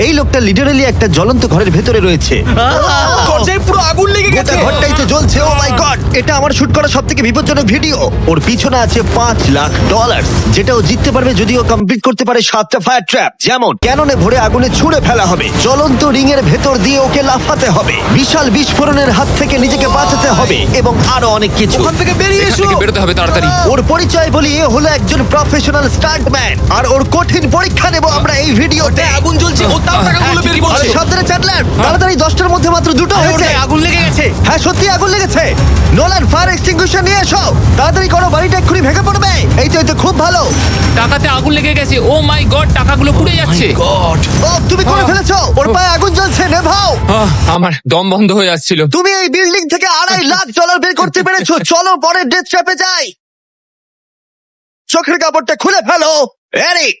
এই লোকটা লিটারালি একটা জ্বলন্ত ঘরের ভেতরে রয়েছে। দরজায় পুরো আগুন লেগে গোটা গেছে। ঘরটাই তো জ্বলছে ও মাই গড এটা আমার শুট করা সব বিপজ্জনক ভিডিও ওর পিছনে আছে পাঁচ লাখ ডলার যেটা ও জিততে পারবে যদি ও কমপ্লিট করতে পারে সাতটা ফায়ার ট্র্যাপ যেমন ক্যাননে ভরে আগুনে ছুঁড়ে ফেলা হবে। জ্বলন্ত রিং এর ভেতর দিয়ে ওকে লাফাতে হবে। বিশাল বিস্ফোরণের হাত থেকে নিজেকে বাঁচাতে হবে এবং আরও অনেক কিছু। ওখান থেকে বেরিয়ে এখান এসো। থেকে বেরোতে হবে তাড়াতাড়ি। ওর পরিচয় বলি এ হলো একজন প্রফেশনাল স্টান্টম্যান আর ওর কঠিন পরীক্ষা নেব আমরা এই ভিডিওতে আগুন জ্বলছে ও তাও টাকাগুলো বের করছে। সাবধানে চ্যাটলার তাড়াতাড়ি দশটার মধ্যে মাত্র দুটো হয়েছে। আগুন লেগে গেছে। হ্যাঁ সত্যি আগুন লেগেছে। নোলান ফায়ার এক্সটিংগুইশার নিয়ে এসো। তাড়াতাড়ি করো বাড়িটা এক্ষুনি ভেঙে পড়বে। এই তো এই তো খুব ভালো। টাকাতে আগুন লেগে গেছে। ও মাই গড টাকাগুলো পুড়ে যাচ্ছে। গড। ও তুমি করে ফেলেছো। ওর পায়ে আগুন জ্বলছে নেভাও। আমার দম বন্ধ হয়ে যাচ্ছিল। তুমি এই বিল্ডিং থেকে আড়াই লাখ ডলার বের করতে পেরেছ। চলো পরের ডেথ ট্র্যাপে যাই। চোখের কাপড়টা খুলে ফেলো। এরিক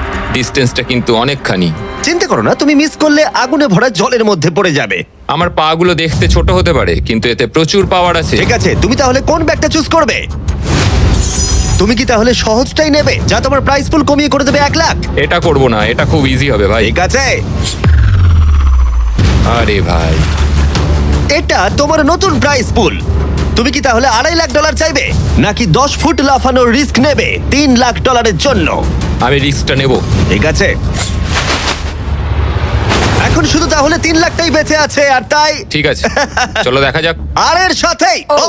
ডিস্টেন্সটা কিন্তু অনেকখানি। চিন্তা করো না তুমি মিস করলে আগুনে ভরা জলের মধ্যে পড়ে যাবে। আমার পা গুলো দেখতে ছোট হতে পারে কিন্তু এতে প্রচুর পাওয়ার আছে। ঠিক আছে তুমি তাহলে কোন ব্যাগটা চুজ করবে? তুমি কি তাহলে সহজটাই নেবে যা তোমার প্রাইস পুল কমিয়ে করে দেবে এক লাখ? এটা করব না এটা খুব ইজি হবে ভাই। ঠিক আছে। আরে ভাই। এটা তোমার নতুন প্রাইস পুল তুমি কি তাহলে আড়াই লাখ ডলার চাইবে? নাকি দশ ফুট লাফানোর রিস্ক নেবে তিন লাখ ডলারের জন্য? আমি রিস্কটা নেব। ঠিক আছে। এখন শুধু তাহলে তিন লাখটাই বেঁচে আছে আর তাই ঠিক আছে। চলো দেখা যাক। আর এর সাথেই ও,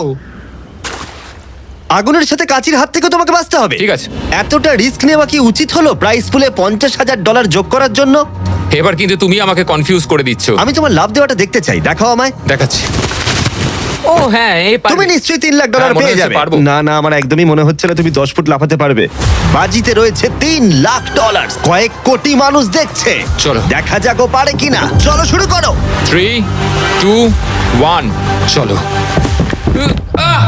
আগুনের সাথে কাচির হাত থেকে তোমাকে বাঁচতে হবে। ঠিক আছে। এতটা রিস্ক নেওয়া কি উচিত হলো প্রাইস পুলে পঞ্চাশ হাজার ডলার যোগ করার জন্য? এবার কিন্তু তুমি আমাকে কনফিউজ করে দিচ্ছ। আমি তোমার লাভ দেওয়াটা দেখতে চাই। দেখাও আমায়। দেখাচ্ছি। ও হ্যাঁ এই তুমি নিশ্চয়ই তিন লাখ ডলার হ্যাঁ, মনে পেয়ে হচ্ছে যাবে পারব। না না আমার একদমই মনে হচ্ছে না তুমি দশ ফুট লাফাতে পারবে বাজিতে রয়েছে তিন লাখ ডলার কয়েক কোটি মানুষ দেখছে চলো। দেখা যাক ও পারে কিনা চলো শুরু করো থ্রি টু ওয়ান চলো আহ!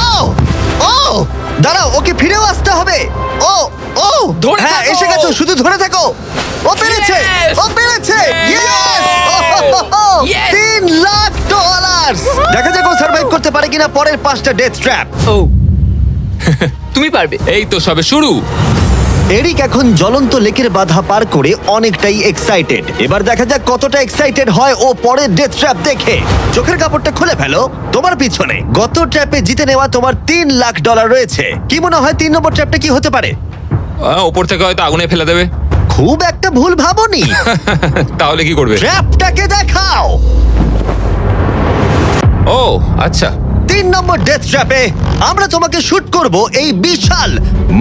ও ও দাঁড়াও ওকে ফিরেও আসতে হবে ও ও ধরে হ্যাঁ থাকো। এসে গেছো শুধু ধরে থাকো ও পেরেছে Yes! ও পেরেছে! Yes! করতে পারে কিনা পরের পাঁচটা ডেথ ট্র্যাপ ও। তুমি পারবে। এই তো সবে শুরু। এরিক এখন জ্বলন্ত লেকের বাধা পার করে অনেকটাই এক্সাইটেড এবার দেখা যাক কতটা এক্সাইটেড হয় ও পরের ডেথ ট্র্যাপ দেখে। চোখের কাপড়টা খুলে ফেলো তোমার পিছনে। গত ট্র্যাপে জিতে নেওয়া তোমার তিন লাখ ডলার রয়েছে। কি মনে হয় তিন নম্বর ট্র্যাপটা কি হতে পারে? ওপর থেকে হয়তো আগুনে ফেলে দেবে। খুব একটা ভুল ভাবনি। তাহলে কি করবে? ট্র্যাপটাকে দেখাও। ও আচ্ছা। তিন নম্বর ডেথ ট্র্যাপে আমরা তোমাকে শুট করব এই বিশাল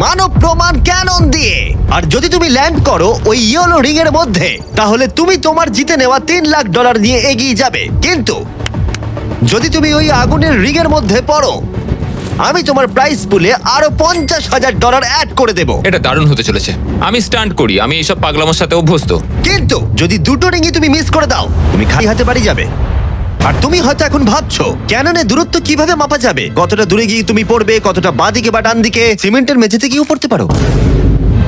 মানব প্রমাণ ক্যানন দিয়ে। আর যদি তুমি ল্যান্ড করো ওই ইয়েলো রিং এর মধ্যে তাহলে তুমি তোমার জিতে নেওয়া তিন লাখ ডলার নিয়ে এগিয়ে যাবে। কিন্তু যদি তুমি ওই আগুনের রিং এর মধ্যে পড়ো আমি তোমার প্রাইস পুলে আরও পঞ্চাশ হাজার ডলার অ্যাড করে দেব। এটা দারুণ হতে চলেছে। আমি স্টান্ট করি আমি এইসব পাগলামোর সাথে অভ্যস্ত। কিন্তু যদি দুটো রিংই তুমি মিস করে দাও তুমি খালি হাতে বাড়ি যাবে। আর তুমি হয়তো এখন ভাবছ, ক্যাননে দূরত্ব কীভাবে মাপা যাবে? কতটা দূরে গিয়ে তুমি পড়বে, কতটা বাঁদিকে বা ডান দিকে? সিমেন্টের মেঝেতে গিয়েও পড়তে পারো।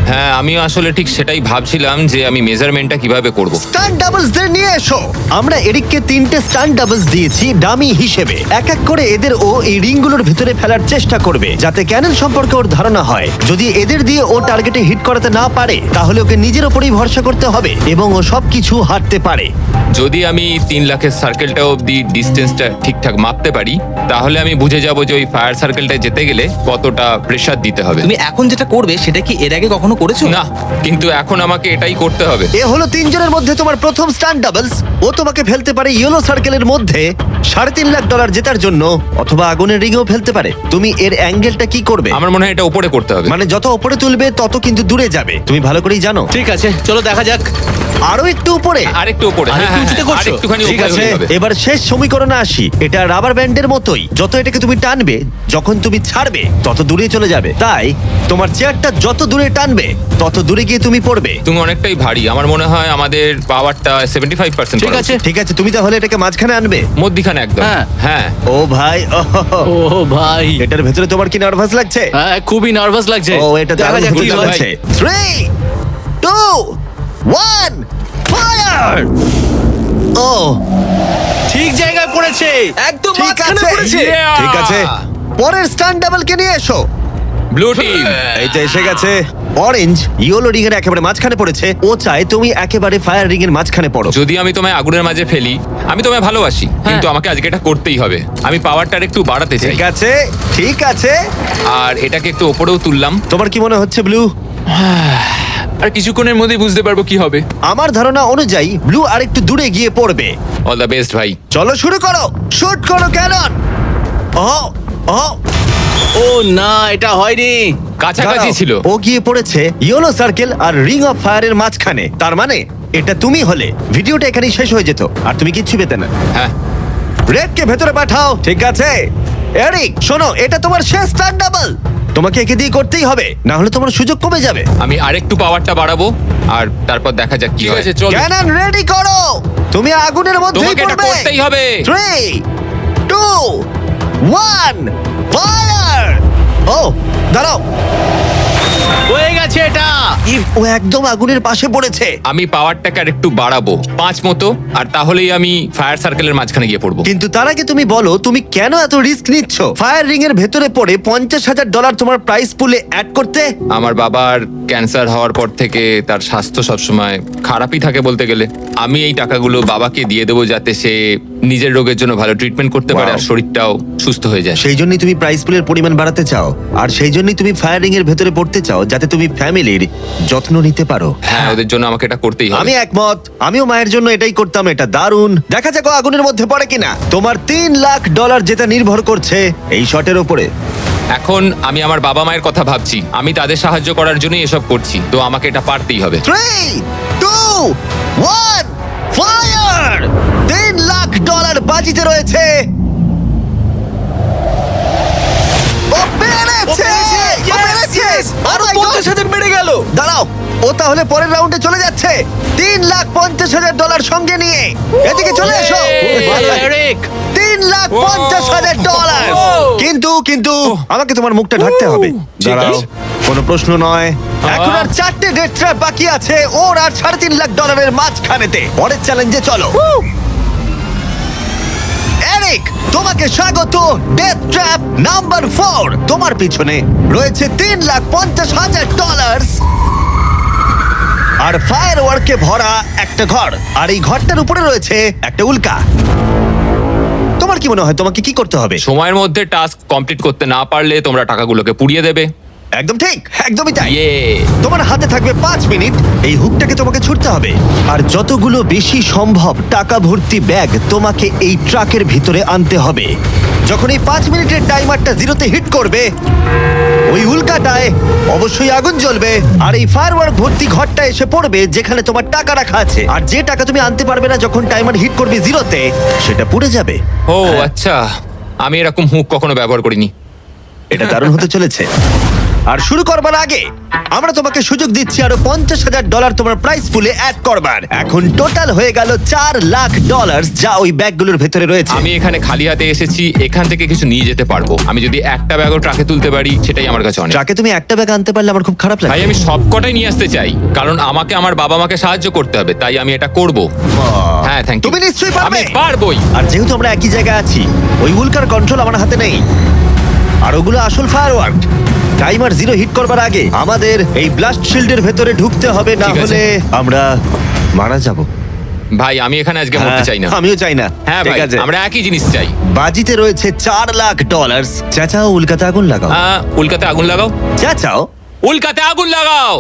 হ্যাঁ আমি আসলে ঠিক সেটাই ভাবছিলাম যে আমি মেজারমেন্টটা কীভাবে করব। স্টান ডাবলস দের নিয়ে এসো। আমরা এরিককে তিনটে স্টান ডাবলস দিয়েছি ডামি হিসেবে। এক এক করে এদের ও এই রিংগুলোর ভিতরে ফেলার চেষ্টা করবে যাতে ক্যানন সম্পর্কে ওর ধারণা হয়। যদি এদের দিয়ে ও টার্গেটে হিট করাতে না পারে তাহলে ওকে নিজের ওপরেই ভরসা করতে হবে এবং ও সবকিছু হারতে পারে। যদি আমি তিন লাখের সার্কেলটা অব্দি ডিস্টেন্সটা ঠিকঠাক মাপতে পারি তাহলে আমি বুঝে যাব যে ওই ফায়ার সার্কেলটা যেতে গেলে কতটা প্রেসার দিতে হবে। তুমি এখন যেটা করবে সেটা কি এর আগে কখনো করেছ? না কিন্তু এখন আমাকে এটাই করতে হবে। এ হলো তিনজনের মধ্যে তোমার প্রথম স্টান্ট ডাবলস। ও তোমাকে ফেলতে পারে ইয়েলো সার্কেলের মধ্যে। সাড়ে তিন লাখ ডলার জেতার জন্য অথবা আগুনের রিংও ফেলতে পারে। তুমি এর অ্যাঙ্গেলটা কি করবে? আমার মনে হয় এটা উপরে করতে হবে। মানে যত উপরে তুলবে তত কিন্তু দূরে যাবে। তুমি ভালো করেই জানো। ঠিক আছে চলো দেখা যাক। আরও একটু উপরে। আরেকটু উপরে। আরেকটু হ্যাঁ, উঁচুতে হ্যাঁ, করছ? আরেকটুখানি ঠিক উপরে আছে। এবার শেষ সমীকরণে আসি। এটা রাবার ব্যান্ডের মতোই। যত এটাকে তুমি টানবে যখন তুমি ছাড়বে তত দূরে চলে যাবে। তাই তোমার চেয়ারটা যত দূরে টানবে তত দূরে গিয়ে তুমি পড়বে। তুমি অনেকটাই ভারী। আমার মনে হয় আমাদের পাওয়ারটা সেভেন্টি ফাইভ পার্সেন্ট ঠিক আছে। ঠিক আছে তুমি তাহলে এটাকে মাঝখানে আনবে? মধ্যিখানে একদম। হ্যাঁ। হ্যাঁ। ও ভাই ওহ, ও ভাই। এটার ভেতরে তোমার কি নার্ভাস লাগছে? হ্যাঁ খুবই নার্ভাস লাগছে। ও এটা দেখা দারুণ যাক কি হয়। চলেছে থ্রি টু ওয়ান ফায়ার ও। ঠিক জায়গায় পড়েছে। একদম ঠিক মাঝখানে আছে। পড়েছে। Yeah! ঠিক আছে। পরের স্টান ডাবলকে নিয়ে এসো। ব্লু টিম এই তো এসে গেছে। অরেঞ্জ ইয়েলো রিং এর একেবারে মাঝখানে পড়েছে। ও চায় তুমি একেবারে ফায়ার রিং এর মাঝখানে পড়ো। যদি আমি তোমায় আগুনের মাঝে ফেলি আমি তোমায় ভালোবাসি কিন্তু আমাকে আজকে এটা করতেই হবে। আমি পাওয়ারটা একটু বাড়াতে চাই। ঠিক আছে ঠিক আছে। আর এটাকে একটু ওপরেও তুললাম। তোমার কি মনে হচ্ছে ব্লু আর কিছুক্ষণের মধ্যেই বুঝতে পারব কি হবে। আমার ধারণা অনুযায়ী ব্লু আরেকটু দূরে গিয়ে পড়বে। অল দ্য বেস্ট ভাই। চলো শুরু করো। শুট করো ক্যানন ও ও ও না এটা হয়নি। কাছাকাছি দাঁড়াও। ছিল। ও গিয়ে পড়েছে ইয়েলো সার্কেল আর রিং অফ ফায়ারের মাঝখানে। তার মানে এটা তুমি হলে। ভিডিওটা এখানেই শেষ হয়ে যেত আর তুমি কিচ্ছু পেতে না। হ্যাঁ। রেডকে ভেতরে পাঠাও ঠিক আছে? এরিক শোনো এটা তোমার শেষ স্টার ডাবল তোমাকে একে দিয়ে করতেই হবে না হলে তোমার সুযোগ কমে যাবে। আমি আরেকটু পাওয়ারটা বাড়াবো আর তারপর দেখা যাক কি ঠিক হয়। আছে চলো। ক্যানন রেডি করো! তুমি আগুনের মধ্যেই তোমাকে এটা পড়বে। করতেই হবে। থ্রি টু ওয়ান ফায়ার ও দাঁড়াও। হয়ে গেছে এটা। ও একদম আগুনের পাশে পড়েছে। আমি পাওয়ারটাকে আর একটু বাড়াবো। পাঁচ মতো আর তাহলেই আমি ফায়ার সার্কেলের মাঝখানে গিয়ে পড়ব। কিন্তু তার আগে তুমি বলো তুমি কেন এত রিস্ক নিচ্ছ? ফায়ার রিং এর ভেতরে পড়ে পঞ্চাশ হাজার ডলার তোমার প্রাইস পুলে অ্যাড করতে? আমার বাবার ক্যান্সার হওয়ার পর থেকে তার স্বাস্থ্য সবসময় খারাপই থাকে বলতে গেলে। আমি এই টাকাগুলো বাবাকে দিয়ে দেবো যাতে সে নিজের রোগের জন্য ভালো ট্রিটমেন্ট করতে পারে আর শরীরটাও সুস্থ হয়ে যায়। সেই জন্যই তুমি প্রাইস পুলের পরিমাণ বাড়াতে চাও। আর সেই জন্যই তুমি ফায়ার এর ভেতরে পড়তে চাও যাতে তুমি ফ্যামিলির যত্ন নিতে পারো। হ্যাঁ ওদের জন্য আমাকে এটা করতেই হবে। আমি একমত। আমিও মায়ের জন্য এটাই করতাম এটা দারুণ। দেখা যাক ও আগুনের মধ্যে পড়ে কিনা। তোমার তিন লাখ ডলার যেটা নির্ভর করছে এই শটের উপরে। এখন আমি আমার বাবা মায়ের কথা ভাবছি। আমি তাদের সাহায্য করার জন্যই এসব করছি। তো আমাকে এটা পারতেই হবে। থ্রি টু ওয়ান ফায়ার তিন লাখ ডলার বাজিতে রয়েছে। ও পেরেছে! ও পেরেছে! Oh my God! পঞ্চাশ হাজার বেড়ে গেল! দাঁড়াও ও তাহলে পরের রাউন্ডে চলে যাচ্ছে। তিন লাখ পঞ্চাশ হাজার ডলার সঙ্গে নিয়ে। এদিকে চলে এসো। এরিক তিন লাখ পঞ্চাশ হাজার ডলার। কিন্তু কিন্তু আমাকে তোমার মুখটা ঢাকতে হবে। ঠিক দাঁড়াও আছে। কোনো প্রশ্ন নয়। এখন আর চারটে ডেট ট্র্যাপ বাকি আছে। ওর আর সাড়ে তিন লাখ ডলারের মাঝখানেতে। পরের চ্যালেঞ্জে চলো। এরিক তোমাকে স্বাগত ডেথ ট্র্যাপ নাম্বার ফোর তোমার পিছনে রয়েছে তিন লাখ পঞ্চাশ হাজার ডলার আর ফায়ার ওয়ার্কে ভরা একটা ঘর, আর এই ঘরটার উপরে রয়েছে একটা উল্কা। তোমার কি মনে হয়, তোমাকে কি করতে হবে? সময়ের মধ্যে টাস্ক কমপ্লিট করতে না পারলে তোমরা টাকাগুলোকে পুড়িয়ে দেবে। একদম ঠিক একদমই তাই। ইয়ে তোমার হাতে থাকবে পাঁচ মিনিট এই হুকটাকে তোমাকে ছুটতে হবে। আর যতগুলো বেশি সম্ভব টাকা ভর্তি ব্যাগ তোমাকে এই ট্রাকের ভিতরে আনতে হবে। যখন এই পাঁচ মিনিটের টাইমারটা জিরোতে হিট করবে ওই উল্কাটায় অবশ্যই আগুন জ্বলবে। আর এই ফায়ারওয়ার্ক ভর্তি ঘরটা এসে পড়বে যেখানে তোমার টাকা রাখা আছে। আর যে টাকা তুমি আনতে পারবে না যখন টাইমার হিট করবে জিরোতে সেটা পুড়ে যাবে। ও আচ্ছা। আমি এরকম হুক কখনো ব্যবহার করিনি। এটা দারুণ হতে চলেছে। আর শুরু করবার আগে আমরা তোমাকে সুযোগ দিচ্ছি আরও পঞ্চাশ হাজার ডলার তোমার প্রাইস পুলে অ্যাড করবার। এখন টোটাল হয়ে গেল চার লাখ ডলার যা ওই ব্যাগগুলোর ভেতরে রয়েছে। আমি এখানে খালি হাতে এসেছি এখান থেকে কিছু নিয়ে যেতে পারব। আমি যদি একটা ব্যাগও ট্রাকে তুলতে পারি সেটাই আমার কাছে অনেক। ট্রাকে তুমি একটা ব্যাগ আনতে পারলে আমার খুব খারাপ ভাই লাগে। আমি সবকটাই নিয়ে আসতে চাই কারণ আমাকে আমার বাবা মাকে সাহায্য করতে হবে তাই আমি এটা করব। হ্যাঁ থ্যাংক ইউ তুমি নিশ্চয়ই পারবে। আমি পারবোই। আর যেহেতু আমরা একই জায়গায় আছি ওই উল্কার কন্ট্রোল আমার হাতে নেই। আর ওগুলো আসল ফায়ারওয়ার্ক টাইমার জিরো হিট করবার আগে আমাদের এই ব্লাস্ট শিল্ডের ভেতরে ঢুকতে হবে না ঠিক আছে। হলে আমরা মারা যাব। ভাই আমি এখানে আজকে মরতে চাই না। হ্যাঁ, আমিও চাই না। হ্যাঁ ঠিক ভাই আছে। আমরা একই জিনিস চাই। বাজিতে রয়েছে চার লাখ ডলার চাচাও উল্কাতে আগুন লাগাও। আহ, উল্কাতে আগুন লাগাও? চাচাও? উল্কাতে আগুন লাগাও!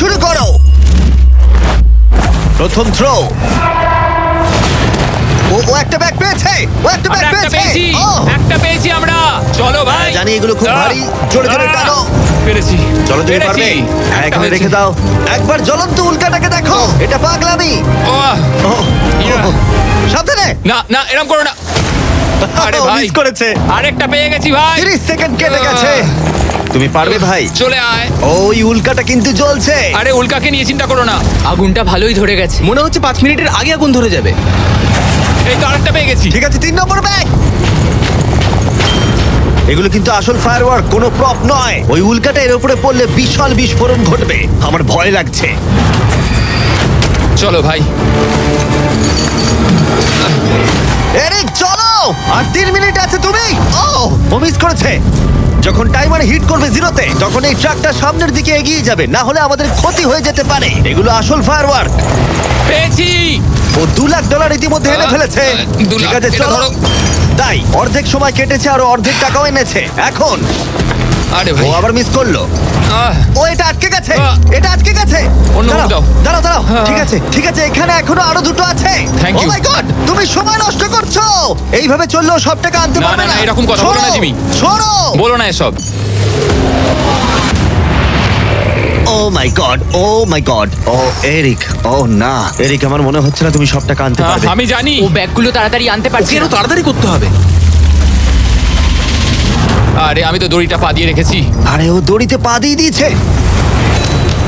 শুরু করো। প্রথম থ্রো ও ও একটা ব্যাগ পেয়েছে। ও একটা ব্যাগ আমরা একটা পেয়েছে। পেয়েছি। ও। একটা পেয়েছি আমরা। চলো ভাই। জানি এগুলো খুব আহ, ভারী। জোরে জোরে আহ, টানো। পেরেছি। চলো তুমি পেরেছি। পারবে হ্যাঁ একটা এখানে রেখে। দাও। একবার জ্বলন্ত উল্কাটাকে দেখো। এটা পাগলামি। ইয়া। সাবধানে। না না এরকম করো না। আরে ও, ভাই। মিস করেছে। আরেকটা পেয়ে গেছি ভাই। 30 সেকেন্ড কেটে গেছে। তুমি পারবে ভাই। চলে আয়। ওই উল্কাটা কিন্তু জ্বলছে। আরে উল্কাকে নিয়ে চিন্তা করো না। আগুনটা ভালোই ধরে গেছে। মনে হচ্ছে পাঁচ মিনিটের আগে আগুন ধরে যাবে। এই তো আরেকটা পেয়ে গেছি। ঠিক আছে তিন নম্বর ব্যাগ। এগুলো কিন্তু আসল ফায়ারওয়ার্ক কোনো প্রপ নয়। ওই উল্কাটা এর উপরে পড়লে বিশাল বিস্ফোরণ ঘটবে। আমার ভয় লাগছে। চলো ভাই। এরিক চলো! আর তিন মিনিট আছে তুমি? ও ও মিস করেছে। যখন টাইমার হিট করবে জিরোতে তখন এই ট্রাকটা সামনের দিকে এগিয়ে যাবে। না হলে আমাদের ক্ষতি হয়ে যেতে পারে। এগুলো আসল ফায়ারওয়ার্ক পেয়েছি। ও দু লাখ ডলার ইতিমধ্যে এনে ফেলেছে। ঠিক আছে এটা ধরো। তাই অর্ধেক সময় কেটেছে আর অর্ধেক টাকাও এনেছে। এখন আরে ও ভাই আবার মিস করল। আহ, ও এটা আটকে গেছে। আহ। এটা আটকে গেছে। অন্য দাঁড়াও, দাও। দাঁড়াও দাঁড়াও। হ্যাঁ। ঠিক আছে ঠিক আছে এখানে এখনও আরও দুটো আছে। Thank ও you. মাই গড তুমি সময় নষ্ট করছ। এইভাবে চললেও সব টাকা আনতে না, পারবে না, এরকম কথা বলো না, জিমি। ছোড়ো। বলো না এসব। ও my god oh my god oh Eric ও না। এরিক আমার মনে হচ্ছে না তুমি সব টাকা আনতে পারবে। আমি জানি। ও ব্যাগগুলো তাড়াতাড়ি আনতে পারছে তাড়াতাড়ি করতে হবে। আরে আমি তো দড়িটা পা দিয়ে রেখেছি। আরে ও দড়িতে পা দিয়ে দিয়েছে।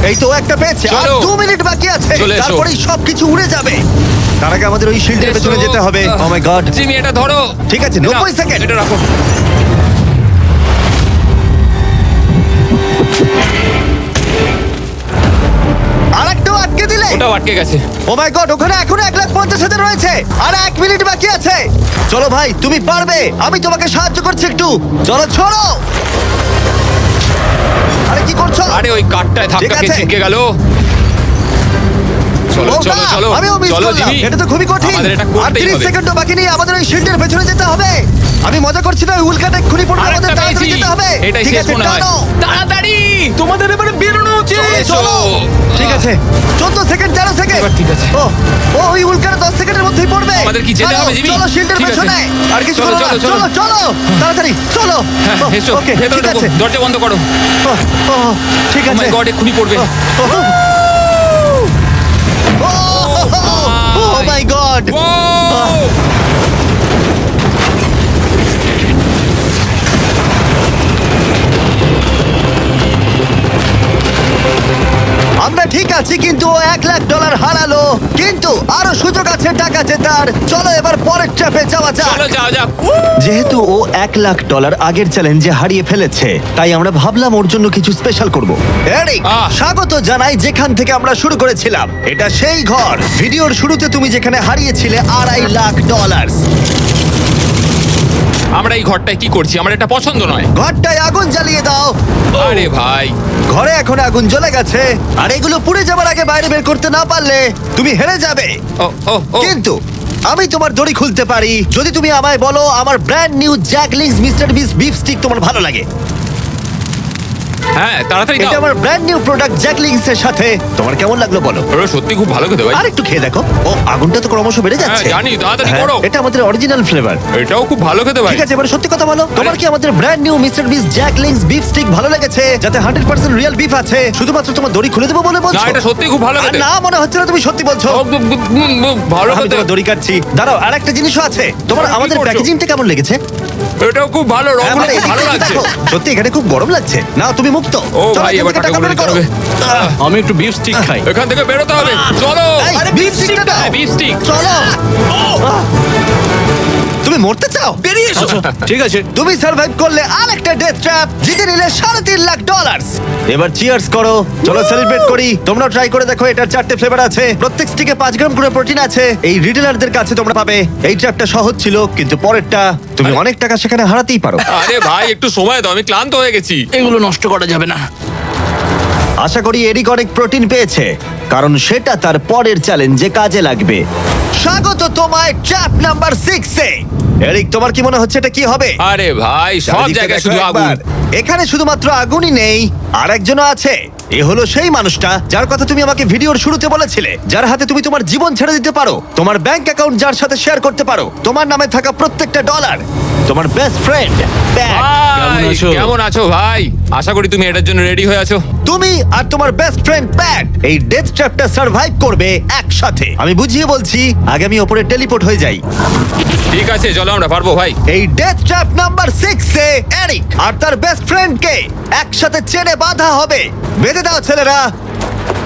এই তো ও একটা পেয়েছে আর চলো। দু মিনিট বাকি আছে। চলে এসো। তারপরেই সবকিছু উড়ে যাবে। তার আগে আমাদের ওই শিল্ডের এসো। পেছনে যেতে হবে। ও মাই গড জিমি এটা ধরো। ঠিক আছে, 90 সেকেন্ড। এটা রাখো। ওটাও আটকে গেছে। ও মাই গড ওখানে এখনও এক লাখ পঞ্চাশ হাজার রয়েছে। আর এক মিনিট বাকি আছে। চলো ভাই তুমি পারবে। আমি তোমাকে সাহায্য করছি একটু। চলো ছড়ো! আরে কি করছ? আরে ওই কাঠটায় ঠিক ধাক্কা খেয়ে ছিটকে গেল। চলো ও চলো না, চলো আমিও মিস চলো করলাম। জিমি। এটা তো খুবই কঠিন। আমাদের এটা আর করতেই 30 হবে। সেকেন্ডও বাকি নেই। আমাদের ওই শিল্ডের পেছনে যেতে হবে। আমি মজা করছি না ওই উল্কাটা এক্ষুনি পড়বে আরেকটা আমাদের তাড়াতাড়ি পেয়েছি। যেতে হবে এটাই ঠিক শেষ আছে মনে হয়। টানো তাড়াতাড়ি তোমাদের এবারে বেরোনো উচিত চলো, ঠিক আছে 14 সেকেন্ড 13 সেকেন্ড এবার ঠিক আছে। ও ও ওই উল্কাটা 10 সেকেন্ডের মধ্যেই পড়বে আমাদের কি যেতে চলো, হবে, জিমি? চলো শিল্ডের ঠিক আছে। পেছনে আর কিছু চলো, করো না। চলো, চলো চলো। চলো তাড়াতাড়ি চলো হ্যাঁ ও, এসো ওকে ভেতরে ঠিক ঢোকো আছে দরজা বন্ধ করো ও, ও, ঠিক ও আছে মাই গড এক্ষুনি পড়বে ও মাই গড ও আছি কিন্তু ও এক লাখ ডলার হারালো। কিন্তু আরও সুযোগ আছে টাকা জেতার চলো এবার পরের ট্র্যাপে যাওয়া যাক। চলো যাও যাও যেহেতু ও এক লাখ ডলার আগের চ্যালেঞ্জে হারিয়ে ফেলেছে তাই আমরা ভাবলাম ওর জন্য কিছু স্পেশাল করব। এরিক আহ। স্বাগত জানাই যেখান থেকে আমরা শুরু করেছিলাম। এটা সেই ঘর। ভিডিওর শুরুতে তুমি যেখানে হারিয়েছিলে আড়াই লাখ ডলার আমরা এই ঘরটায় কি করছি? আমার এটা পছন্দ নয়। ঘরটায় আগুন জ্বালিয়ে দাও। আরে ভাই। ঘরে এখন আগুন জ্বলে গেছে। আর এগুলো পুড়ে যাবার আগে বাইরে বের করতে না পারলে তুমি হেরে যাবে। ও ও ও। কিন্তু আমি তোমার দড়ি খুলতে পারি। যদি তুমি আমায় বলো আমার brand new Jack Link's mister beast beef stick তোমার ভালো লাগে। হ্যাঁ তাড়াতাড়ি এটা দাও। আমার ব্র্যান্ড নিউ প্রোডাক্ট জ্যাকলিংস এর সাথে। তোমার কেমন লাগল বলো? ওরা সত্যি খুব ভালো খেতে ভাই। আর একটু খেয়ে দেখো। ও আগুনটা তো ক্রমশ বেড়ে যাচ্ছে। হ্যাঁ, জানি, তাড়াতাড়ি হ্যাঁ, করো। এটা আমাদের অরিজিনাল ফ্লেভার এটাও খুব ভালো খেতে ভাই। ঠিক আছে এবার সত্যি কথা বলো। তোমার কি আমাদের brand new mister beast Jack Link's beef stick ভালো লেগেছে? যাতে হান্ড্রেড পার্সেন্ট রিয়েল বিফ আছে। শুধুমাত্র তোমার দড়ি খুলে দেবো বলে না বলছো এটা সত্যি খুব ভালো আর খেতে। না মনে হচ্ছে না তুমি সত্যি বলছো। ও, ভালো আমি খেতে। তোমার দড়ি কাটছি। দাঁড়াও আর একটা জিনিসও আছে। তোমার কি আমাদের করছ? প্যাকেজিংটা কেমন লেগেছে? এটাও খুব ভালো রংগুলো মানে খুব ভালো লাগছে। সত্যি এখানে খুব গরম লাগছে। না তুমি মুক্ত। ও চলো, ভাই এখান এবার থেকে টাকা টাকা গুলো বের করো। হবে আহ, আমি একটু বিফ স্টিক খাই। এখান থেকে বেরোতে হবে চলো। এই, beef stick টা দাও। হ্যাঁ, beef stick। চলো। আহ, তুমি মরতে চাও? বেরিয়ে এসো। ঠিক আছে। তুমি সার্ভাইভ করলে আরেকটা ডেথ ট্র্যাপ জিতে নিলে সাড়ে তিন লাখ ডলার এবার চিয়ার্স করো। চলো সেলিব্রেট করি। তোমরা ট্রাই করে দেখো এটার চারটে ফ্লেভার আছে। প্রত্যেক স্টিকে পাঁচ গ্রাম করে প্রোটিন আছে। এই রিটেলারদের কাছে তোমরা পাবে। এই ট্র্যাপটা সহজ ছিল কিন্তু পরেরটা তুমি অনেক টাকা সেখানে হারাতেই পারো। আরে ভাই একটু সময় দাও আমি ক্লান্ত হয়ে গেছি। এগুলো নষ্ট করা যাবে না। আশা করি এরিক অনেক প্রোটিন পেয়েছে। কারণ সেটা তার পরের চ্যালেঞ্জে কাজে লাগবে। স্বাগত তোমায় ট্র্যাপ নাম্বার সিক্সে এরিক তোমার কি মনে হচ্ছে এটা কি হবে? আরে ভাই সব জায়গায় দেখো শুধু আগুন। একবার। এখানে শুধুমাত্র আগুনই নেই আর একজনও আছে। এ হলো সেই মানুষটা যার কথা তুমি আমাকে ভিডিওর শুরুতে বলেছিলে যার হাতে তুমি তোমার জীবন ছেড়ে দিতে পারো তোমার ব্যাংক অ্যাকাউন্ট যার সাথে শেয়ার করতে পারো তোমার নামে থাকা প্রত্যেকটা ডলার তোমার বেস্ট ফ্রেন্ড কেমন আছো? কেমন আছো ভাই? আশা করি তুমি এটার জন্য রেডি হয়ে আছো। তুমি আর তোমার বেস্ট ফ্রেন্ড প্যাট এই ডেথ ট্র্যাপটা সার্ভাইভ করবে একসাথে। আমি বুঝিয়ে বলছি আগে আমি ওপরে টেলিপোর্ট হয়ে যাই। ঠিক আছে চলো আমরা পারব ভাই। এই ডেথ ট্র্যাপ নাম্বার সিক্সে এরিক আর তার বেস্ট ফ্রেন্ডকে একসাথে চেনে বাঁধা হবে। বেঁধে দাও ছেলেরা।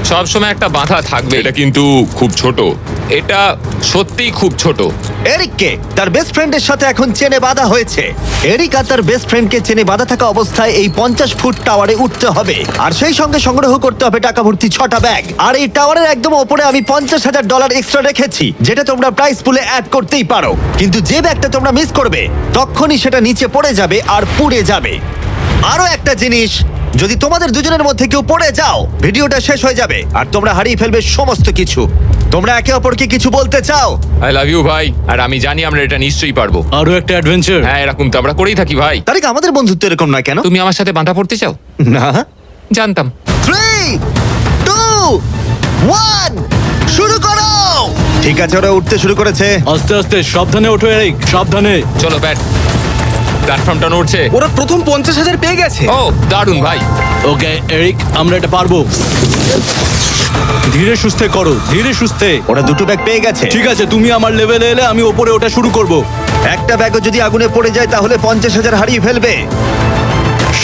সব সময় একটা বাধা থাকবে। এটা কিন্তু খুব ছোট। এটা সত্যিই খুব ছোট। এরিককে তার বেস্ট ফ্রেন্ডের সাথে এখন চেনে বাঁধা হয়েছে। এরিক আর তার বেস্ট ফ্রেন্ডকে চেনে বাঁধা থাকা অবস্থায় এই পঞ্চাশ ফুট টাওয়ারে উঠতে হবে। আর সেই সঙ্গে সংগ্রহ করতে হবে টাকা ভর্তি ছটা ব্যাগ আর এই টাওয়ারের একদম ওপরে আমি পঞ্চাশ হাজার ডলার এক্সট্রা রেখেছি যেটা তোমরা প্রাইস পুলে অ্যাড করতেই পারো। কিন্তু যে ব্যাগটা তোমরা মিস করবে তখনই সেটা নিচে পড়ে যাবে আর পুড়ে যাবে। আরও একটা জিনিস যদি তোমাদের দুজনের মধ্যে কেউ পড়ে যাও ভিডিওটা শেষ হয়ে যাবে। আর তোমরা হারিয়ে ফেলবে সমস্ত কিছু। তোমরা একে অপরকে কিছু বলতে চাও? আই লাভ ইউ ভাই। আর আমি জানি আমরা এটা নিশ্চয়ই পারব। আরও একটা অ্যাডভেঞ্চার হ্যাঁ এরকম তো আমরা করেই থাকি ভাই। তারিখ আমাদের বন্ধুত্ব এরকম নয় কেন? তুমি আমার সাথে বাঁধা পড়তে চাও? না। জানতাম। থ্রি টু ওয়ান শুরু করো! ঠিক আছে ওরা উঠতে শুরু করেছে। আস্তে আস্তে সাবধানে ওঠো এরিক সাবধানে। চলো ব্যাট। প্ল্যাটফর্মটা নড়ছে। ওরা প্রথম পঞ্চাশ হাজার পেয়ে গেছে। ও দারুণ ভাই। ওকে এরিক আমরা এটা পারব। ধীরে সুস্থে করো ধীরে সুস্থে। ওরা দুটো ব্যাগ পেয়ে গেছে। ঠিক আছে তুমি আমার লেভেলে এলে আমি ওপরে ওটা শুরু করব। একটা ব্যাগও যদি আগুনে পড়ে যায় তাহলে পঞ্চাশ হাজার হারিয়ে ফেলবে।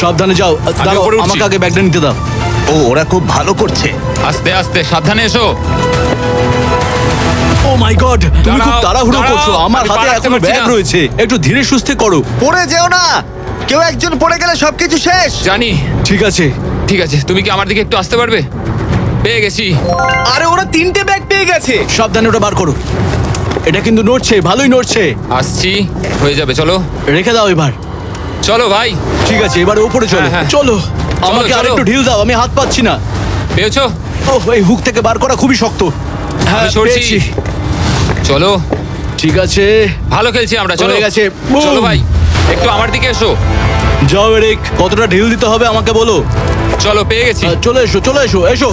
সাবধানে যাও। দাঁড়াও উঠছি। আমাকে আগে ব্যাগটা নিতে দাও। ও ওরা খুব ভালো করছে। আস্তে আস্তে সাবধানে এসো। ও মাই গড তুমি খুব দাঁড়াও, তাড়াহুড়ো দাঁড়াও, করছ। আমার আমি হাতে পা এখনও পারছি ব্যাগ না। রয়েছে। একটু ধীরে সুস্থে করো। পড়ে যেও না। কেউ একজন পড়ে গেলে সবকিছু শেষ। জানি। ঠিক আছে। ঠিক আছে তুমি কি আমার দিকে একটু আসতে পারবে? পেয়ে গেছি। আরে ওরা তিনটে ব্যাগ পেয়ে গেছে। সাবধানে ওটা বার করো। এটা কিন্তু নড়ছে ভালোই নড়ছে। আসছি। হয়ে যাবে চলো। রেখে দাও এবার। চলো ভাই। ঠিক আছে এবার উপরে চলো। হ্যাঁ, হ্যাঁ। চলো আমাকে চলো। আরেকটু ঢিল দাও আমি হাত পাচ্ছি না। পেয়েছ? ও এই হুক থেকে বার করা খুবই শক্ত। হ্যাঁ আমি সরছি। পেয়েছি। চলো। ঠিক আছে। ভালো খেলছি আমরা চলো। হয়ে গেছে। চলো ভাই একটু আমার দিকে এসো। যাও এরিক কতটা ঢিল দিতে হবে আমাকে বলো? চলো পেয়ে গেছি। চলে এসো চলে এসো এসো।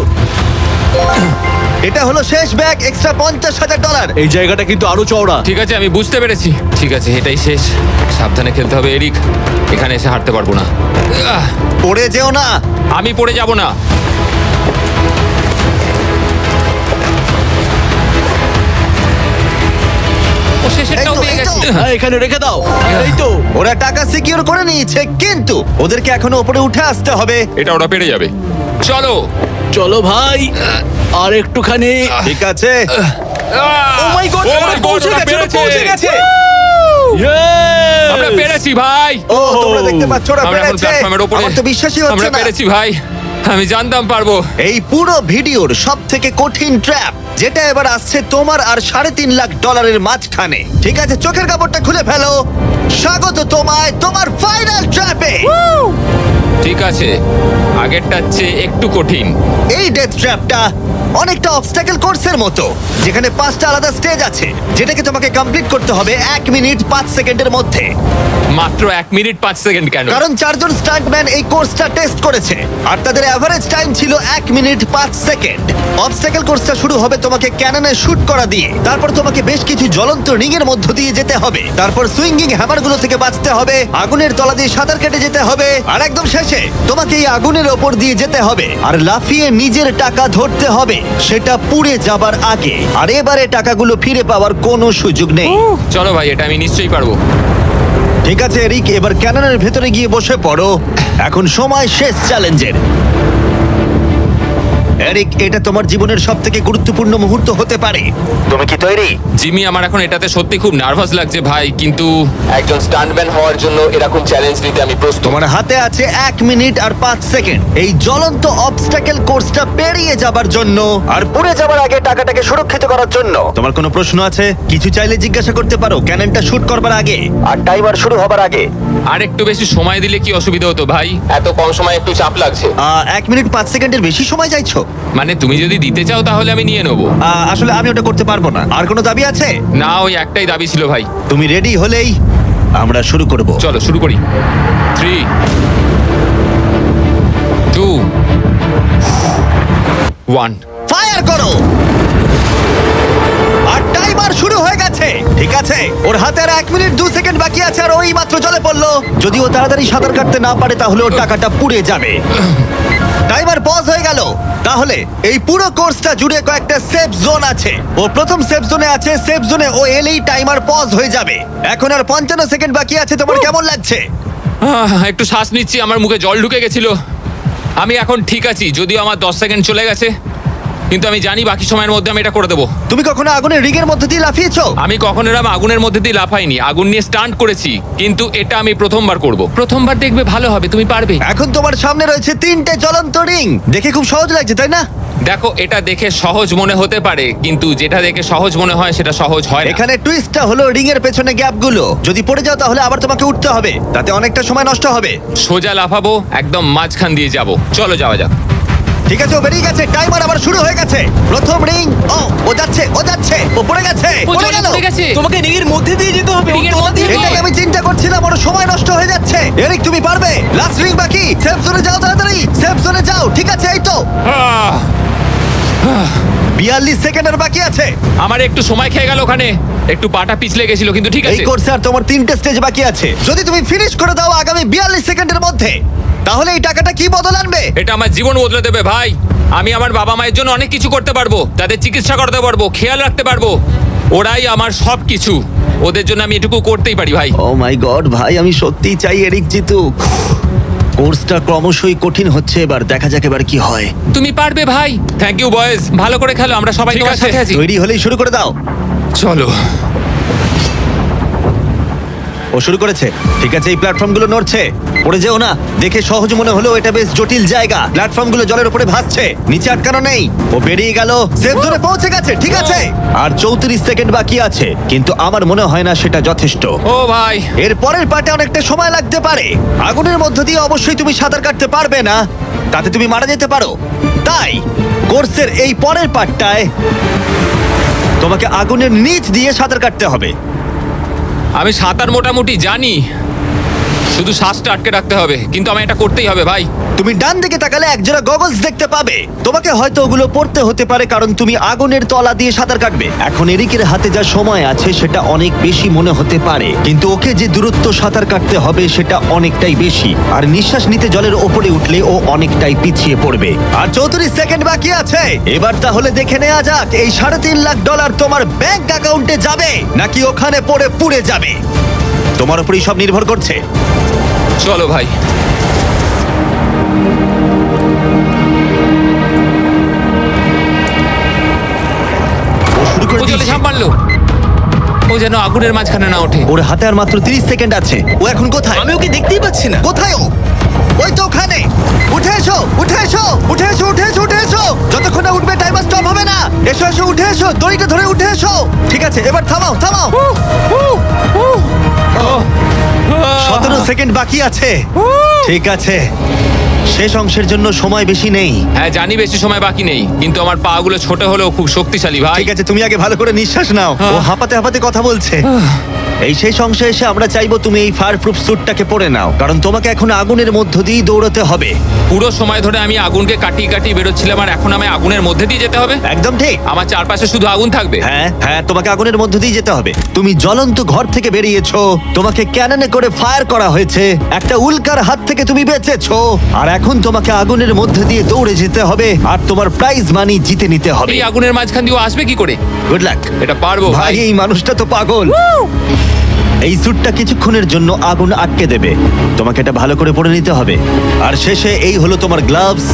এটা হলো শেষ ব্যাগ এক্সট্রা পঞ্চাশ হাজার ডলার এই জায়গাটা কিন্তু আরও চওড়া। ঠিক আছে আমি বুঝতে পেরেছি। ঠিক আছে এটাই শেষ। সাবধানে খেলতে হবে এরিক। এখানে এসে হারতে পারব না। পড়ে যেও না। আমি পড়ে যাব না। হ্যাঁ এখানে রেখে দাও। এই তো ওরা টাকা সিকিউর করে নিয়েছে কিন্তু ওদেরকে এখনও উপরে উঠে আসতে হবে। এটা ওরা পেরে যাবে। চলো। চলো ভাই আর একটুখানি। ঠিক আছে। ও মাই গড Oh ওরা পৌঁছে গেছে ওরা পৌঁছে গেছে। আমরা পেরেছি ভাই। ও তোমরা দেখতে পাচ্ছ ওরা পেরেছে। আমার তো বিশ্বাসই হচ্ছে আমরা পেরেছি ভাই। আমি জানতাম পারব। এই পুরো ভিডিওর সব থেকে কঠিন ট্র্যাপ যেটা এবার আসছে তোমার আর সাড়ে তিন লাখ ডলারের মাঝখানে। ঠিক আছে চোখের কাপড়টা খুলে ফেলো। স্বাগত তোমায় তোমার ফাইনাল ট্র্যাপে ঠিক আছে আগেরটার চেয়ে একটু কঠিন। এই ডেথ ট্র্যাপটা অনেকটা অবস্টাকেল কোর্সের মতো যেখানে পাঁচটা আলাদা স্টেজ আছে যেটাকে তোমাকে কমপ্লিট করতে হবে এক মিনিট পাঁচ সেকেন্ডের মধ্যে। মাত্র এক মিনিট পাঁচ সেকেন্ড কেন? কারণ চারজন স্টান্টম্যান এই কোর্সটা টেস্ট করেছে আর তাদের অ্যাভারেজ টাইম ছিল এক মিনিট পাঁচ সেকেন্ড। অবস্টাকেল কোর্সটা শুরু হবে তোমাকে ক্যাননে শুট করা দিয়ে তারপর তোমাকে বেশ কিছু জ্বলন্ত রিং এর মধ্য দিয়ে যেতে হবে। তারপর সুইঙ্গিং হ্যামারগুলো থেকে বাঁচতে হবে আগুনের তলা দিয়ে সাঁতার কেটে যেতে হবে আর একদম শেষে তোমাকে এই আগুনের ওপর দিয়ে যেতে হবে আর লাফিয়ে নিজের টাকা ধরতে হবে। সেটা পুড়ে যাবার আগে। আর এবারে টাকাগুলো ফিরে পাওয়ার কোনো সুযোগ নেই। চলো ভাই এটা আমি নিশ্চয়ই পারব। ঠিক আছে এরিক এবার ক্যানানের ভেতরে গিয়ে বসে পড়ো। এখন সময় শেষ চ্যালেঞ্জের। এরিক এটা তোমার জীবনের সব থেকে গুরুত্বপূর্ণ মুহূর্ত হতে পারে। তুমি কি তৈরি? জিমি আমার এখন এটাতে সত্যি খুব নার্ভাস লাগছে ভাই কিন্তু একজন স্টান্টম্যান হওয়ার জন্য এরকম চ্যালেঞ্জ নিতে আমি প্রস্তুত। তোমার হাতে আছে এক মিনিট আর পাঁচ সেকেন্ড। এই জ্বলন্ত অবস্টাকেল কোর্সটা পেরিয়ে যাবার জন্য। আর পুড়ে যাবার আগে টাকাটাকে সুরক্ষিত করার জন্য। তোমার কোনো প্রশ্ন আছে? কিছু চাইলে জিজ্ঞাসা করতে পারো ক্যাননটা শুট করবার আগে। আর টাইমার শুরু হবার আগে। আর একটু বেশি সময় দিলে কি অসুবিধা হতো ভাই? এত কম সময় একটু চাপ লাগছে। আহ, এক মিনিট পাঁচ সেকেন্ডের বেশি সময় চাইছো? মানে তুমি যদি দিতে চাও তাহলে আমি নিয়ে নেব। আহ, আসলে আমি ওটা করতে পারব না। আর কোনো দাবি আছে? না ওই একটাই দাবি ছিল ভাই। তুমি রেডি হলেই আমরা শুরু করব। চলো শুরু করি। থ্রি টু ওয়ান ফায়ার করো! টাইমার শুরু হয়ে গেছে। ঠিক আছে ওর হাতে আর এক মিনিট দু সেকেন্ড বাকি আছে আর ওই মাত্র জলে পড়ল। যদি ও তাড়াতাড়ি সাঁতার কাটতে না পারে তাহলে ওর টাকাটা পুড়ে যাবে। টাইমার পজ হয়ে গেল। তাহলে এই পুরো কোর্সটা জুড়ে কয়েকটা সেফ জোন আছে। ও প্রথম সেফ জোনে আছে সেফ জোনে ও এলেই টাইমার পজ হয়ে যাবে। এখন আর পঞ্চান্ন সেকেন্ড বাকি আছে তোমার কেমন লাগছে? আহ, একটু শ্বাস নিচ্ছি আমার মুখে জল ঢুকে গেছিল। আমি এখন ঠিক আছি যদিও আমার দশ সেকেন্ড চলে গেছে। কিন্তু আমি জানি বাকি সময়ের মধ্যে আমি এটা করে দেবো। তুমি কখনো আগুনের রিগের মধ্যে দিয়ে লাফিয়েছো? আমি কখন এরম আগুনের মধ্যে দিয়ে লাফাইনি। আগুন নিয়ে স্টান্ট করেছি কিন্তু এটা আমি প্রথমবার করব। প্রথমবার দেখবে ভালো হবে তুমি পারবে। এখন তোমার সামনে রয়েছে তিনটে জ্বলন্ত রিং। দেখে খুব সহজ লাগছে তাই না? দেখো এটা দেখে সহজ মনে হতে পারে কিন্তু যেটা দেখে সহজ মনে হয় সেটা সহজ হয় না। এখানে টুইস্টটা হলো রিং এর পেছনে গ্যাপগুলো। যদি পড়ে যাও তাহলে আবার তোমাকে উঠতে হবে। তাতে অনেকটা সময় নষ্ট হবে। সোজা লাফাবো একদম মাঝখান দিয়ে যাব। চলো যাওয়া যাক। ঠিক আছে ও বেরিয়ে গেছে টাইমার আবার শুরু হয়ে গেছে। প্রথম রিং ও ও যাচ্ছে ও যাচ্ছে। ও পড়ে গেছে ও পড়ে জলে গেল। পড়ে গেছে। তোমাকে রিংয়ের মধ্যে দিয়ে যেতে হবে। রিং রিংয়ের মধ্যে দিয়ে- এটাই আমি চিন্তা করছিলাম বড় সময় নষ্ট হয়ে যাচ্ছে। এরিক তুমি পারবে? লাস্ট রিং বাকি। সেফ জোনে যাও তাড়াতাড়ি। সেফ জোনে যাও। ঠিক আছে এই তো। আহ, বিয়াল্লিশ সেকেন্ডের বাকি আছে। আমার একটু সময় খেয়ে গেল ওখানে। একটু পাটা পিছলে গেছিল কিন্তু ঠিক এই আছে। কোর্সে আর তোমার তিনটে স্টেজ বাকি আছে। যদি তুমি ফিনিশ করে দাও আগামী বিয়াল্লিশ সেকেন্ডের মধ্যে তাহলে এই টাকাটা কি বদল আনবে? এটা আমার জীবন বদলে দেবে ভাই। আমি আমার বাবা মায়ের জন্য অনেক কিছু করতে পারব তাদের চিকিৎসা করতে পারব খেয়াল রাখতে পারব। ওরাই আমার সব কিছু ওদের জন্য আমি এটুকু করতেই পারি ভাই। ও মাই গড ভাই আমি সত্যিই চাই এরিক জিতুক। কোর্সটা ক্রমশই কঠিন হচ্ছে এবার দেখা যাক এবার কি হয়। তুমি পারবে ভাই। থ্যাংক ইউ বয়েজ ভালো করে খেলো আমরা সবাই তোমার সাথে আছি। তৈরি হলেই শুরু করে দাও। চলো। ও শুরু করেছে। ঠিক আছে এই প্ল্যাটফর্মগুলো নড়ছে। পড়ে যেও না দেখে সহজ মনে হলেও এটা বেশ জটিল জায়গা। প্ল্যাটফর্মগুলো জলের উপরে ভাসছে নিচে আটকানো নেই। ও বেরিয়ে গেল সেফ জোনে পৌঁছে গেছে ঠিক আছে। আর চৌত্রিশ সেকেন্ড বাকি আছে কিন্তু আমার মনে হয় না সেটা যথেষ্ট। ও ভাই। এর পরের পার্টে অনেকটা সময় লাগতে পারে। আগুনের মধ্য দিয়ে অবশ্যই তুমি সাঁতার কাটতে পারবে না তাতে তুমি মারা যেতে পারো। তাই কোর্সের এই পরের পার্টটায় তোমাকে আগুনের নিচ দিয়ে সাঁতার কাটতে হবে। আমি সাঁতার মোটামুটি জানি। শুধু শ্বাসটা আটকে রাখতে হবে, কিন্তু আমি এটা করতেই হবে, ভাই। তুমি ডান দিকে তাকালে একজোড়া গগলস দেখতে পাবে। তোমাকে হয়তো ওগুলো পড়তে হতে পারে, কারণ তুমি আগুনের তলা দিয়ে সাঁতার কাটবে। এখন এরিকের হাতে যা সময় আছে, সেটা অনেক বেশি মনে হতে পারে। কিন্তু ওকে যে দূরত্ব সাঁতার কাটতে হবে, সেটা অনেকটাই বেশি। আর নিঃশ্বাস নিতে জলের ওপরে উঠলে ও অনেকটাই পিছিয়ে পড়বে। আর চৌত্রিশ সেকেন্ড বাকি আছে। এবার তাহলে দেখে নেওয়া যাক, এই সাড়ে তিন লাখ ডলার তোমার ব্যাংক অ্যাকাউন্টে যাবে, নাকি ওখানে পড়ে পুড়ে যাবে? তোমার উপরই সব নির্ভর করছে। চলো ভাই। ও শুরু করে ও জলে ঝাঁপ মারলো। ও যেন আগুনের মাঝখানে না ওঠে। ওর হাতে আর মাত্র 30 সেকেন্ড আছে। ও এখন কোথায়? আমি ওকে দেখতেই পাচ্ছি না। কোথায় ও? ওই তো ওখানে। উঠে এসো উঠে এসো উঠে এসো উঠে এসো উঠে এসো। যতক্ষণ না উঠবে টাইমার স্টপ হবে না। এসো এসো উঠে এসো দড়িটা ধরে উঠে এসো। ঠিক আছে এবার থামাও থামাও। সতেরো সেকেন্ড বাকি আছে। ঠিক আছে। শেষ অংশের জন্য সময় বেশি নেই। হ্যাঁ জানি বেশি সময় বাকি নেই কিন্তু আমার পা গুলো ছোট হলেও খুব শক্তিশালী ভাই। ঠিক আছে তুমি আগে ভালো করে নিঃশ্বাস নাও। ও হাঁপাতে হাঁপাতে কথা বলছে। এই শেষ অংশে এসে আমরা চাইব তুমি এই ফায়ার প্রুফ স্যুটটাকে পরে নাও কারণ তোমাকে এখন আগুনের মধ্য দিয়েই দৌড়াতে হবে। পুরো সময় ধরে আমি আগুনকে কাটিয়ে কাটিয়ে বেরোচ্ছিলাম আর এখন আমি আগুনের মধ্যে দিয়ে যেতে হবে? একদম ঠিক। আমার চারপাশে শুধু আগুন থাকবে? হ্যাঁ হ্যাঁ তোমাকে আগুনের মধ্য দিয়ে যেতে হবে। তুমি জ্বলন্ত ঘর থেকে বেরিয়েছো তোমাকে ক্যাননে করে ফায়ার করা হয়েছে একটা উল্কার হাত থেকে তুমি বেঁচেছো আর এখন তোমাকে আগুনের মধ্যে দিয়ে দৌড়ে যেতে হবে আর তোমার প্রাইজ মানি জিতে নিতে হবে। এই আগুনের মাঝখান দিয়ে ও আসবে কি করে? গুড লাক এটা পারব ভাই ভাই। এই মানুষটা তো পাগল। এই স্যুটটা কিছুক্ষণের জন্য আগুন আটকে দেবে। তোমাকে এটা ভালো করে পরে নিতে হবে। আর শেষে এই হলো তোমার গ্লাভস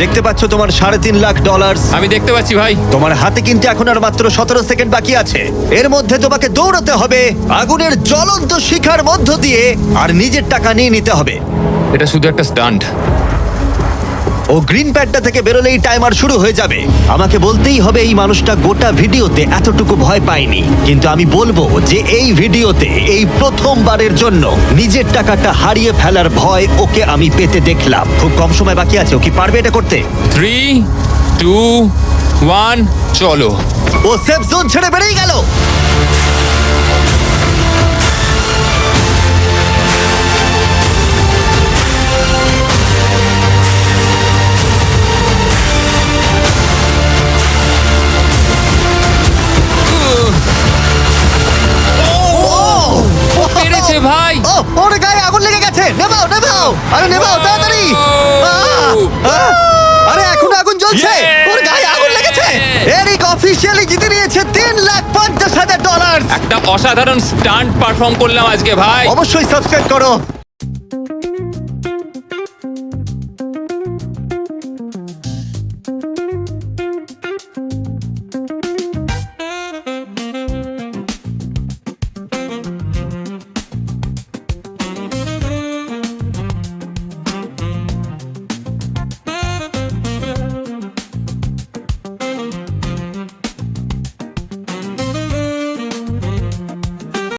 দেখতে পাচ্ছ তোমার সাড়ে তিন লাখ ডলার আমি দেখতে পাচ্ছি ভাই। তোমার হাতে কিন্তু এখন আর মাত্র সতেরো সেকেন্ড বাকি আছে। এর মধ্যে তোমাকে দৌড়াতে হবে আগুনের জ্বলন্ত শিখার মধ্য দিয়ে আর নিজের টাকা নিয়ে নিতে হবে। এটা শুধু একটা স্টান্ট ও গ্রিন প্যাডটা থেকে বেরোলেই টাইমার শুরু হয়ে যাবে। আমাকে বলতেই হবে এই মানুষটা গোটা ভিডিওতে এতটুকু ভয় পায়নি। কিন্তু আমি বলব যে এই ভিডিওতে এই প্রথমবারের জন্য নিজের টাকাটা হারিয়ে ফেলার ভয় ওকে আমি পেতে দেখলাম। খুব কম সময় বাকি আছে ও কি পারবে এটা করতে? থ্রি টু ওয়ান চলো। ও সেফ জোন ছেড়ে বেরিয়ে গেল! ও ওর গায়ে আগুন লেগে গেছে। নেবাও নেবাও আরে নেবাও তাড়াতাড়ি। আহ! আহ! আরে এখন আগুন জ্বলছে। Yeah! ওর গায়ে আগুন লেগেছে। এরিক অফিসিয়ালি জিতে নিয়েছে তিন লাখ পঞ্চাশ হাজার ডলার একটা অসাধারণ স্টান্ট পারফর্ম করলাম আজকে ভাই। অবশ্যই সাবস্ক্রাইব করো।